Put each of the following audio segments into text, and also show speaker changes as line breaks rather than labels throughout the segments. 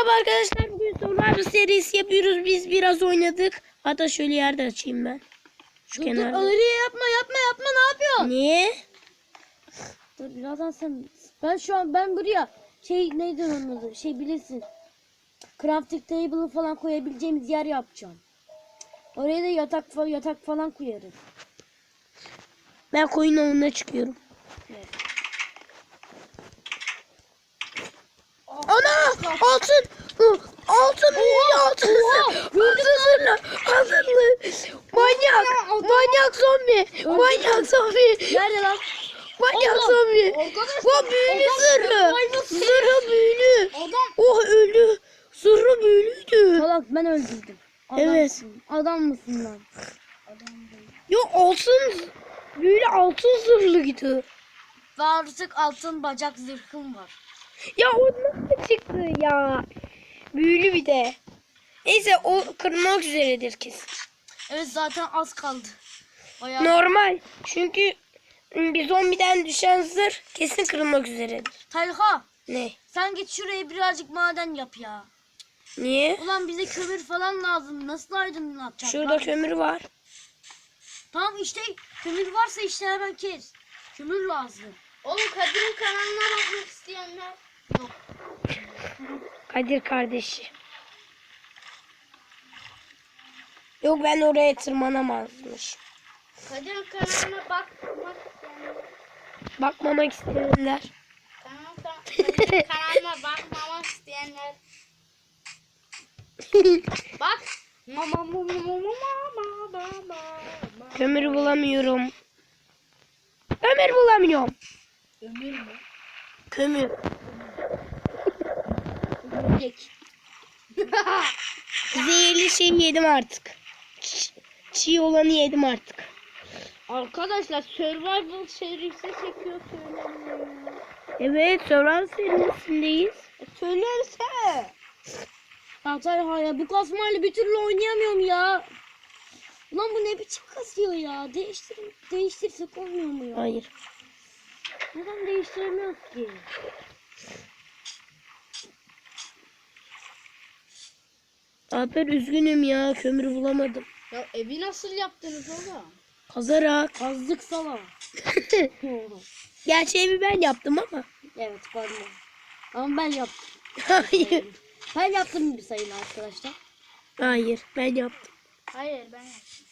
Merhaba arkadaşlar. Bugün Survivor serisi yapıyoruz. Biz biraz oynadık. Hatta şöyle yerde açayım ben. Şu
Dur dur
kenarda.
öyle yapma yapma yapma ne yapıyorsun?
Niye?
Dur birazdan sen ben şu an ben buraya şey neydi onun adı şey bilirsin. Crafting table'ı falan koyabileceğimiz yer yapacağım. Oraya da yatak falan yatak falan koyarız.
Ben koyun avına çıkıyorum.
Evet.
Ana! Altın! Hı, Altın! Altın! Altın zırhlı! Altınlı! Manyak! Manyak zombi! Manyak zombi!
Nerede lan?
Manyak
Allah!
zombi! Lan büyülü
adam
zırhlı!
survival
Zırhı büyülü!
Adam.
Oh öldü! Zırhı büyülüydü.
Salak ben öldürdüm.
Evet.
Adamsın. Adam mısın lan?
Yok altın büyülü altın zırhlıydı.
Ve artık altın bacak zırhım var.
Ya o nasıl çıktı ya? Büyülü bir de. Neyse o kırmak üzeredir kesin.
Evet zaten az kaldı. Bayağı.
Normal. Çünkü bir zombiden düşen zırh kesin kırılmak üzeredir.
Talha
Ne?
sen git şuraya birazcık maden yap ya.
Niye?
Ulan bize kömür falan lazım. Nasıl aydınlatacak?
Şurada
lan?
kömür var.
Tamam işte kömür varsa işte hemen kes. Kömür lazım.
Oğlum Kadir'in kanalına bakmak isteyenler.
Kadir kardeşi. Yok ben oraya tırmanamazmış.
Kadir'in kanalına bakmak isteyenler.
Bakmamak isteyenler.
Tamam kanalıma bakmamak isteyenler. Bak. Mama mama mama mama mama.
Kömür bulamıyorum. Kömür bulamıyorum.
Kömür mü?
Kömür. Zehirli şeyi yedim artık. Çiğ olanı yedim artık.
Arkadaşlar survival serisi çekiyor söylemiyor.
Evet, Survivor serisindeyiz.
Söylerse.
Ya Talha ya bu kasmayla bir türlü oynayamıyorum ya. Ulan bu ne biçim kasıyor ya? Değiştir, değiştirsek olmuyor mu ya?
Hayır.
Neden değiştiremiyoruz ki?
Alper üzgünüm ya, kömür bulamadım.
Ya evi nasıl yaptınız oğlum?
Kazarak.
Kazdık sala.
Gerçi evi ben yaptım ama.
evet pardon. Ama ben yaptım.
Hayır.
Ben yaptım bir sayın arkadaşlar.
Hayır, ben yaptım.
Hayır ben yaptım.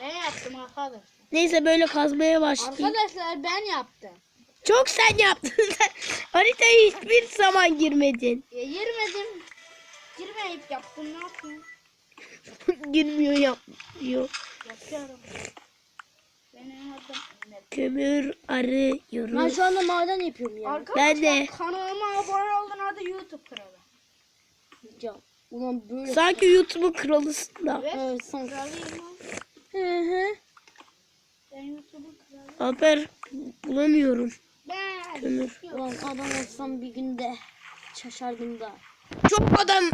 Ben yaptım arkadaşlar.
Neyse böyle kazmaya başlayayım.
Arkadaşlar ben yaptım.
Çok sen yaptın. Sen haritaya hiçbir zaman girmedin.
Ya girmedim. Girmeyip yaptım ne yapayım?
Girmiyor yapmıyor.
Yapıyorum.
Kömür
Ben
arıyorum.
şu anda maden yapıyorum ya.
Arkadaşlar
Ben de.
kanalıma abone olun hadi YouTube kralı.
Ya, Ulan böyle.
Sanki YouTube'un kralısın da.
Evet.
Evet sanki.
Kralıyım.
Hı hı.
Ben YouTube'un kralı.
Alper bulamıyorum
Ben.
kömür.
Ulan adam olsam bir günde şaşardım da.
Çok adam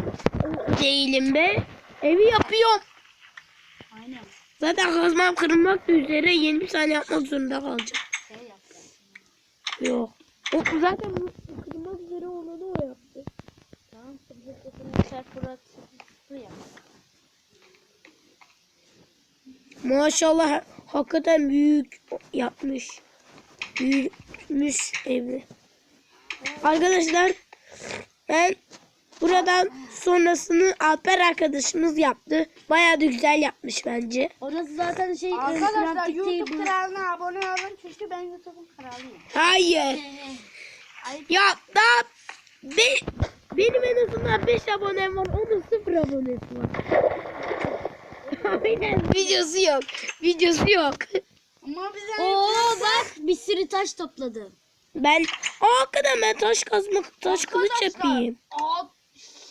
değilim be. Evi yapıyorum.
Aynen.
Zaten kazmam kırılmak üzere yeni bir tane yapmak zorunda kalacağım.
Şey.
Yok. O zaten bu kırılmak üzere olanı o yaptı.
Tamam. Sıfır çarpırak sıfır yap.
Maşallah hakikaten büyük yapmış. Büyütmüş evi. Arkadaşlar ben buradan sonrasını Alper arkadaşımız yaptı. Bayağı da güzel yapmış bence.
Orası zaten şey
Arkadaşlar
crafting
YouTube kanalına abone olun çünkü ben YouTube'un kralıyım.
Hayır. Ya daha be, benim en azından 5 abonem var. Onun 0 abonesi var. Aynen videosu yok. Videosu yok.
Ama bize
Oo bak bir sürü taş topladım.
Ben Aa, hakikaten ben taş kazmak, taş kılıç
Arkadaşlar,
yapayım.
Aa,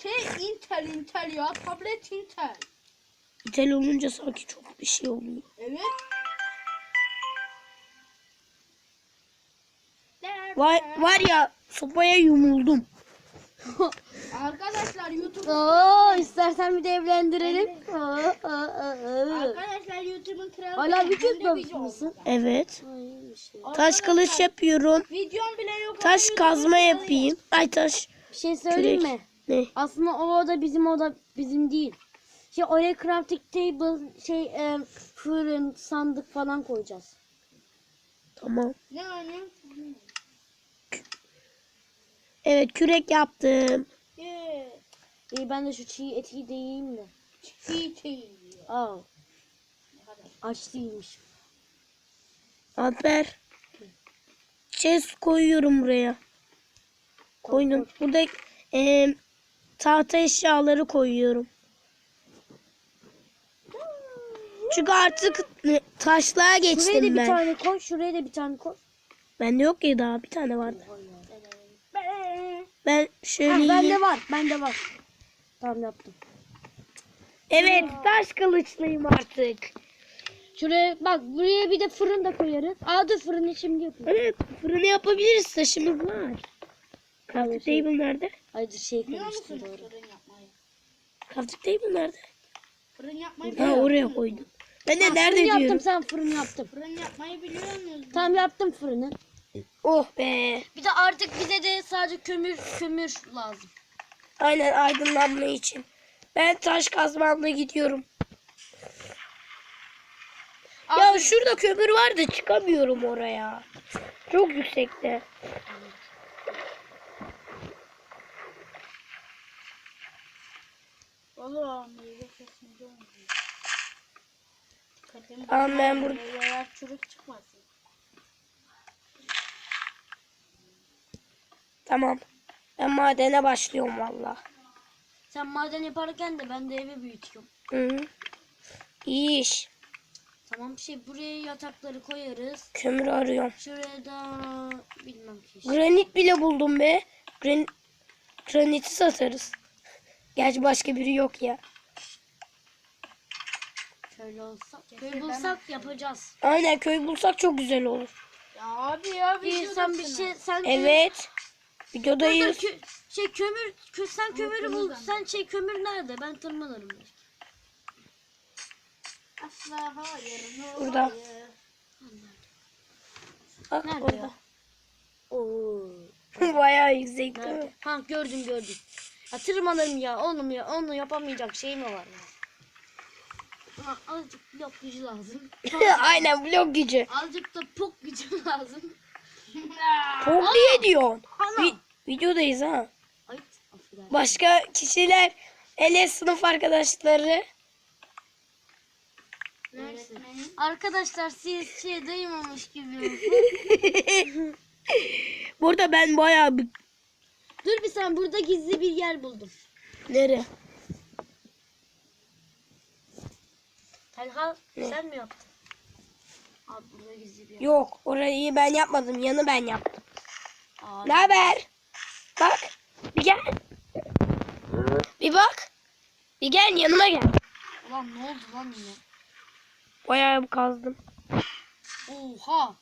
şey Intel Intel ya tablet Intel.
İtel olunca sanki çok bir şey oluyor.
Evet.
Var, var ya sopaya yumuldum.
Arkadaşlar YouTube
Oo istersen bir de evlendirelim. Oo, oo, oo, oo.
Arkadaşlar YouTube'un kralı.
Hala video yapmış mısın?
Evet.
Şey.
Taş kılıç yapıyorum.
Videom bile yok.
Taş
YouTube'un
kazma yapayım. Ay taş
Bir şey söyleyeyim
Kürek.
mi?
Ne?
Aslında o oda bizim oda bizim değil. Şey oraya crafting table, şey e, fırın, sandık falan koyacağız.
Tamam.
Ne oynuyor?
Evet kürek yaptım.
Ye.
İyi ben de şu çiğ eti de yiyeyim de.
Çiğ çiğ.
Aa,
Ne kadar?
aç değilmiş.
Alper. Chest koyuyorum buraya. Koydum. Burada e, tahta eşyaları koyuyorum. Çünkü artık taşlığa
Şuraya da
geçtim
bir tane koy, şuraya da bir tane koy.
Bende yok ki daha bir tane vardı.
Be.
Ben
Ha,
şöyle
bende
yiyeyim.
var, bende var. Tamam yaptım.
Evet taş kılıçlıyım artık.
Şuraya bak buraya bir de fırın da koyarız. Aa dur fırını şimdi yapayım.
Evet fırını yapabiliriz taşımız var.
Şey-
table nerede?
Hayır şey
Biliyor
koymuştum
musun
doğru.
fırın yapmayı?
Crafting table nerede?
Fırın yapmayı
Ha
biliyor
oraya
musun?
koydum. Ben de nerede
fırın
diyorum.
yaptım sen fırın yaptım.
Fırın yapmayı biliyor musun?
Tamam yaptım fırını.
Oh be.
Bir de artık bize de sadece kömür kömür lazım.
Aynen aydınlanma için. Ben taş kazmamla gidiyorum. Ya şurada kömür var da çıkamıyorum oraya. Çok yüksekte. Tamam, ben
dağılıyor,
bur-
Meyveler çürük çıkmasın.
Tamam. Ben madene başlıyorum valla.
Sen maden yaparken de ben de evi büyütüyorum.
Hı. İyi iş.
Tamam şey buraya yatakları koyarız.
Kömür arıyorum.
Şuraya da bilmem ki. işte.
Granit bile buldum be. Gran graniti satarız. Gerçi başka biri yok ya.
Şöyle olsa.
Kesin
Köy bulsak yapacağız.
Aynen köy bulsak çok güzel olur.
Ya abi ya bir
İyi sen bir şey sen
Evet. Videodayız.
kö- şey kömür kö- sen kömürü bul. Sen şey kömür nerede? Ben tırmanırım. belki.
Asla hayır. no
Burada.
hayır.
Bak
Nerede
orada.
ya? Oo.
Bayağı yüksek değil mi?
Nerede? Ha gördüm gördüm. Ya tırmanırım ya oğlum ya onu yapamayacak şey mi var ya? Ulan azıcık blok gücü lazım.
Aynen blok gücü.
azıcık da pok gücü lazım.
Çok niye diyorsun?
Ana.
Vi- videodayız ha.
Ay affedersin.
Başka kişiler ele sınıf arkadaşları.
Arkadaşlar siz şey duymamış gibi.
Burada ben bayağı bir...
Dur bir sen burada gizli bir yer buldum.
Nere?
Talha sen mi yaptın? Abi burada gizli bir yer.
Yok orayı ben yapmadım. Yanı ben yaptım.
Abi.
Ne haber? Bak. Bir gel. Bir bak. Bir gel yanıma gel.
Ulan ne oldu lan yine?
Bayağı bir kazdım.
Oha.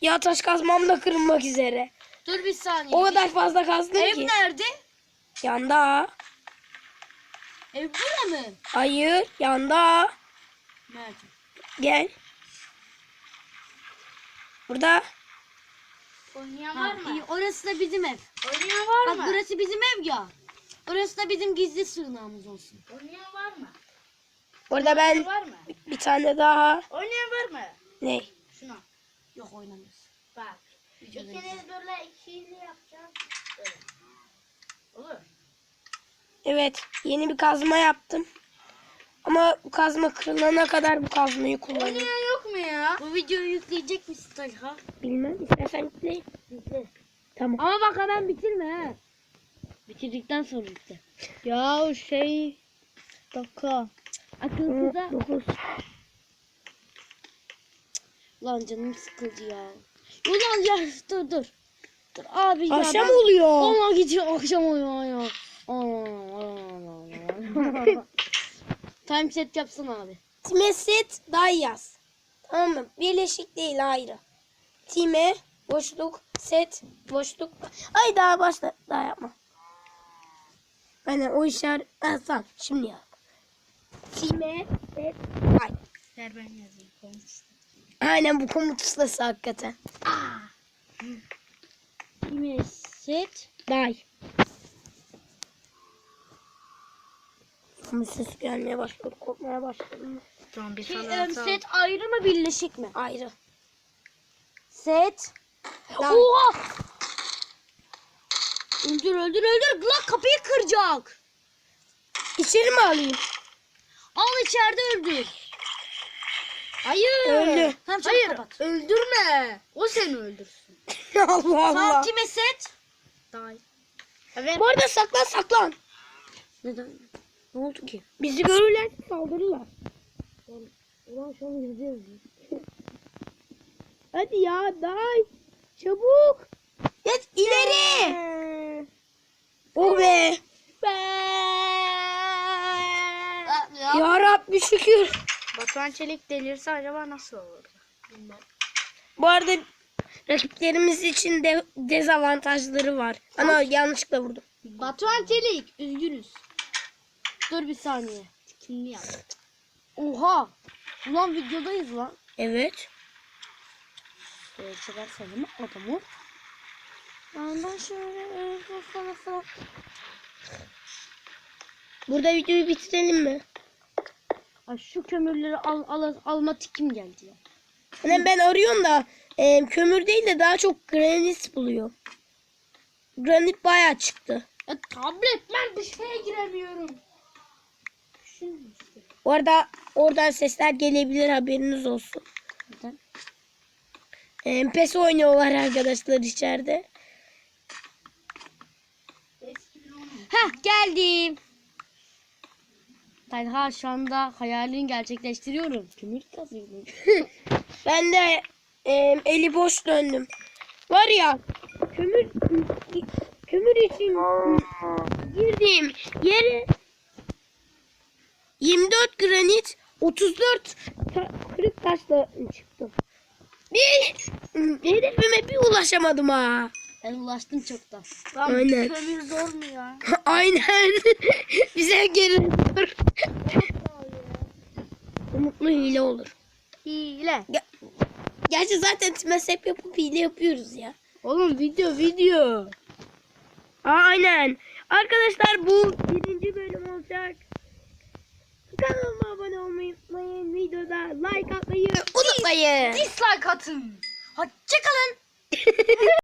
Ya taş kazmam da kırılmak üzere.
Dur bir saniye.
O kadar fazla kazdım
Ev
ki.
nerede?
Yanda.
Ev burada mı?
Hayır yanda.
Nerede?
Gel. Burada.
Oynayan var mı?
iyi. Orası da bizim ev.
Oynayan var
Bak
mı?
burası bizim ev ya. Orası da bizim gizli sığınağımız olsun.
Oynayan var mı?
Burada ben
Var mı?
bir tane daha.
Oynayan var mı?
Ne?
Şuna.
Yok oynamıyoruz.
İkiniz böyle ikili yapacağız. Böyle. Olur.
Evet yeni bir kazma yaptım. Ama bu kazma kırılana kadar bu kazmayı kullanıyorum.
Oynayan yok mu ya?
Bu videoyu yükleyecek misin Talha?
Bilmem istersen yükleyin.
Yükle.
Tamam.
Ama bak hemen bitirme ha. Bitirdikten sonra yükle.
Ya şey dakika.
Akılsıza.
9.
Lan canım sıkıldı ya. Ulan ya dur dur. Dur abi ya.
Akşam
ben-
oluyor.
Ama gidiyor akşam oluyor ya. Aa, Time set yapsın abi.
Time set daha yaz. Tamam mı? Birleşik değil ayrı. Time boşluk set boşluk. Ay daha başla. Daha yapma. Aynen o işler. Tamam şimdi yap. Time set ay.
Ver ben yazayım.
Aynen bu komut ustası hakikaten.
Give me a set.
Bye. Ama ses gelmeye başladı, kopmaya başladı.
Tamam bir
şey, e, sana Set ayrı mı birleşik mi?
Ayrı.
Set.
Lan.
Oha! Öldür öldür öldür. Lan kapıyı kıracak.
İçeri mi alayım?
Al içeride öldür.
Hayır.
Öldü.
Tamam çabuk
Hayır.
kapat.
Öldürme. O seni öldürsün.
Allah Allah.
Santime set.
Daha iyi. Evet.
Bu arada saklan saklan.
Neden? Ne oldu ki?
Bizi görürler saldırırlar.
Ulan şu an yazıyor.
Hadi ya day. Çabuk. Geç ileri. Oh be. Ya Rabbi şükür.
Batuhan Çelik delirse acaba nasıl olur?
Bu arada rakiplerimiz için de dezavantajları var. Ana yanlışlıkla vurdum.
Batuhan Çelik. Üzgünüz.
Dur bir saniye.
Kimli yap?
Oha. Ulan videodayız lan.
Evet.
Şöyle çıkarsalım adamı. Ondan şöyle falan falan.
Burada videoyu bitirelim mi?
Ay şu kömürleri al, al, alma tikim geldi ya.
Hani ben arıyorum da e, kömür değil de daha çok granit buluyor. Granit bayağı çıktı.
Ya tablet ben bir şeye giremiyorum.
Bu arada oradan sesler gelebilir haberiniz olsun.
Neden?
E, PES oynuyorlar arkadaşlar içeride.
Heh geldim. Talha şu anda hayalini gerçekleştiriyorum. Kömür kazıyorum.
Ben de e, eli boş döndüm. Var ya kömür kömür için girdiğim yere 24 granit 34 ta- kırık taşla çıktım. Bir hedefime bir ulaşamadım ha.
Ben ulaştım çoktan.
Lan
Aynen.
kömür zor mu ya?
Aynen. Bize geri dur. Umutlu hile olur.
Hile.
Gerçi zaten hep yapıp hile yapıyoruz ya.
Oğlum video video.
Aynen. Arkadaşlar bu birinci bölüm olacak. Kanalıma abone olmayı unutmayın. Videoda like atmayı unutmayın.
Dislike atın. Hoşçakalın.